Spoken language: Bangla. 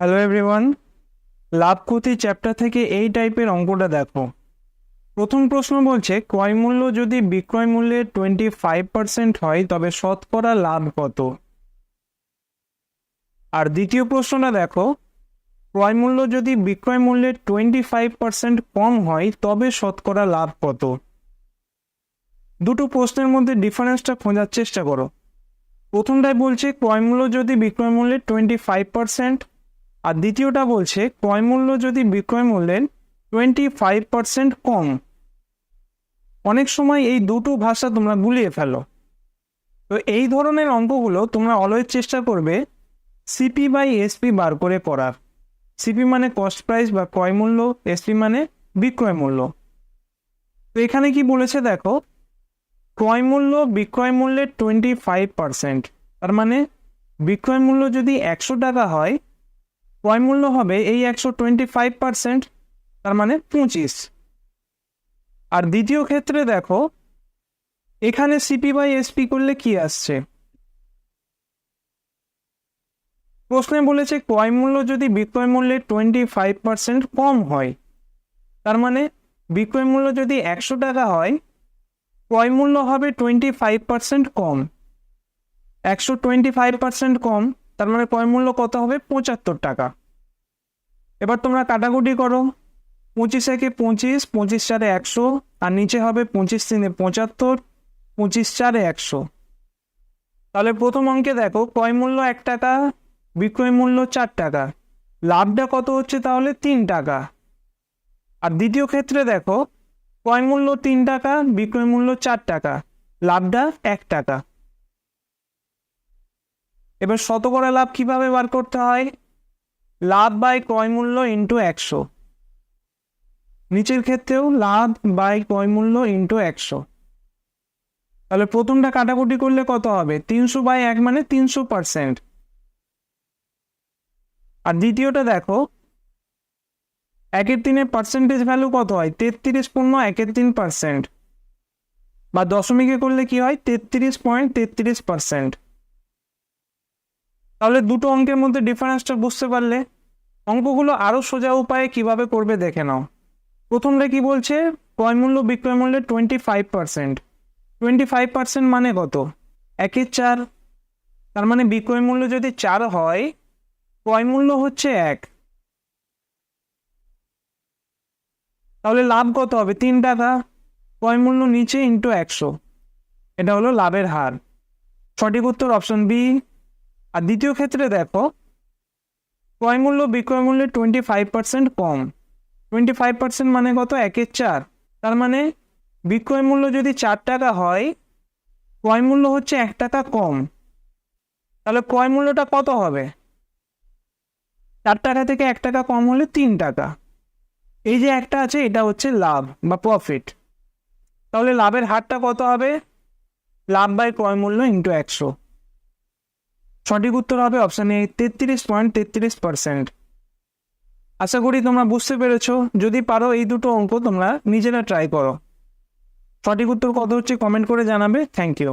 হ্যালো এভরিওয়ান লাভ ক্ষতি চ্যাপ্টার থেকে এই টাইপের অঙ্কটা দেখো। প্রথম প্রশ্ন বলছে, ক্রয় মূল্য যদি বিক্রয় মূল্যের টোয়েন্টি ফাইভ পার্সেন্ট হয়, তবে শতকরা লাভ কত? আর দ্বিতীয় প্রশ্নটা দেখো, ক্রয় মূল্য যদি বিক্রয় মূল্যের টোয়েন্টি ফাইভ পার্সেন্ট কম হয়, তবে শতকরা লাভ কত? দুটো প্রশ্নের মধ্যে ডিফারেন্সটা খোঁজার চেষ্টা করো। প্রথমটায় বলছে, ক্রয় মূল্য যদি বিক্রয় মূল্যের টোয়েন্টি ফাইভ পার্সেন্ট আর দ্বিতীয়টা বলছে, ক্রয় মূল্য যদি বিক্রয় মূল্যের টোয়েন্টি ফাইভ পার্সেন্ট কম, অনেক সময় এই দুটো ভাষা তোমরা গুলিয়ে ফেলো। তো এই ধরনের অঙ্কগুলো তোমরা অলওয়েজ চেষ্টা করবে সিপি বাই এসপি বার করে করার। সিপি মানে কস্ট প্রাইস বা ক্রয় মূল্য এসপি মানে বিক্রয় মূল্য। তো এখানে কি বলেছে দেখো, ক্রয় মূল্য বিক্রয় মূল্যের টোয়েন্টি ফাইভ পার্সেন্ট তার মানে বিক্রয় মূল্য যদি একশো টাকা হয় ক্রয় মূল্য হবে এই একশো টোয়েন্টি ফাইভ পার্সেন্ট, তার মানে পঁচিশ। আর দ্বিতীয় ক্ষেত্রে দেখো, এখানে সিপি বাই এসপি করলে কি আসছে? প্রশ্নে বলেছে ক্রয় মূল্য যদি বিক্রয় মূল্যের টোয়েন্টি ফাইভ পার্সেন্ট কম হয়, তার মানে বিক্রয় মূল্য যদি একশো টাকা হয়, ক্রয় মূল্য হবে টোয়েন্টি ফাইভ পার্সেন্ট কম। একশো টোয়েন্টি ফাইভ পার্সেন্ট কম তার মানে ক্রয় মূল্য কত হবে? পঁচাত্তর টাকা। এবার তোমরা কাটাকুটি করো। পঁচিশ একে পঁচিশ পঁচিশ চারে একশো, আর নিচে হবে পঁচিশ তিনে পঁচাত্তর, পঁচিশ চারে একশো। তাহলে প্রথম অঙ্কে দেখো ক্রয় মূল্য এক টাকা, বিক্রয় মূল্য চার টাকা। লাভটা কত হচ্ছে তাহলে? তিন টাকা। আর দ্বিতীয় ক্ষেত্রে দেখো ক্রয় মূল্য তিন টাকা, বিক্রয় মূল্য চার টাকা। লাভটা এক টাকা। এবার শতকরা লাভ কীভাবে বার করতে হয়? লাভ বাই ক্রয় মূল্য ইন্টু একশো। নিচের ক্ষেত্রেও লাভ বাই ক্রয় মূল্য ইন্টু একশো। তাহলে প্রথমটা কাটাকুটি করলে কত হবে? তিনশো বাই এক মানে তিনশো পার্সেন্ট। আর দ্বিতীয়টা দেখো, একের তিনের পার্সেন্টেজ ভ্যালু কত হয়? তেত্রিশ পূর্ণ একের তিন পার্সেন্ট। বা দশমিকে করলে কি হয়? তেত্রিশ পয়েন্ট তেত্রিশ পার্সেন্ট। তাহলে দুটো অঙ্কের মধ্যে ডিফারেন্সটা বুঝতে পারলে অঙ্কগুলো আরও সোজা উপায়ে কীভাবে করবে দেখে নাও। প্রথমটা কি বলছে? ক্রয় মূল্য, বিক্রয় মূল্যের twenty five percent twenty five percent মানে কত? একের চার। তার মানে বিক্রয় মূল্য যদি চার হয়, ক্রয় মূল্য হচ্ছে এক। তাহলে লাভ কত হবে? তিন টাকা। ক্রয় মূল্য নিচে ইন্টু একশো। এটা হলো লাভের হার। সঠিক উত্তর অপশন বি আর দ্বিতীয় ক্ষেত্রে দেখো, ক্রয় মূল্য, বিক্রয় মূল্যের টোয়েন্টি ফাইভ পার্সেন্ট কম। টোয়েন্টি ফাইভ পার্সেন্ট মানে কত? একের চার। তার মানে বিক্রয় মূল্য যদি চার টাকা হয়, ক্রয় মূল্য হচ্ছে এক টাকা কম। তাহলে ক্রয় মূল্যটা কত হবে? চার টাকা থেকে এক টাকা কম হলে তিন টাকা। এই যে একটা আছে, এটা হচ্ছে লাভ বা প্রফিট তাহলে লাভের হারটা কত হবে? লাভ বাই ক্রয় মূল্য ইন্টু একশো। সঠিক উত্তর হবে অপশান এ তেত্রিশ পয়েন্ট তেত্রিশ পার্সেন্ট আশা করি তোমরা বুঝতে পেরেছ। যদি পারো এই দুটো অঙ্ক তোমরা নিজেরা ট্রাই করো। সঠিক উত্তর কত হচ্ছে কমেন্ট করে জানাবে। Thank you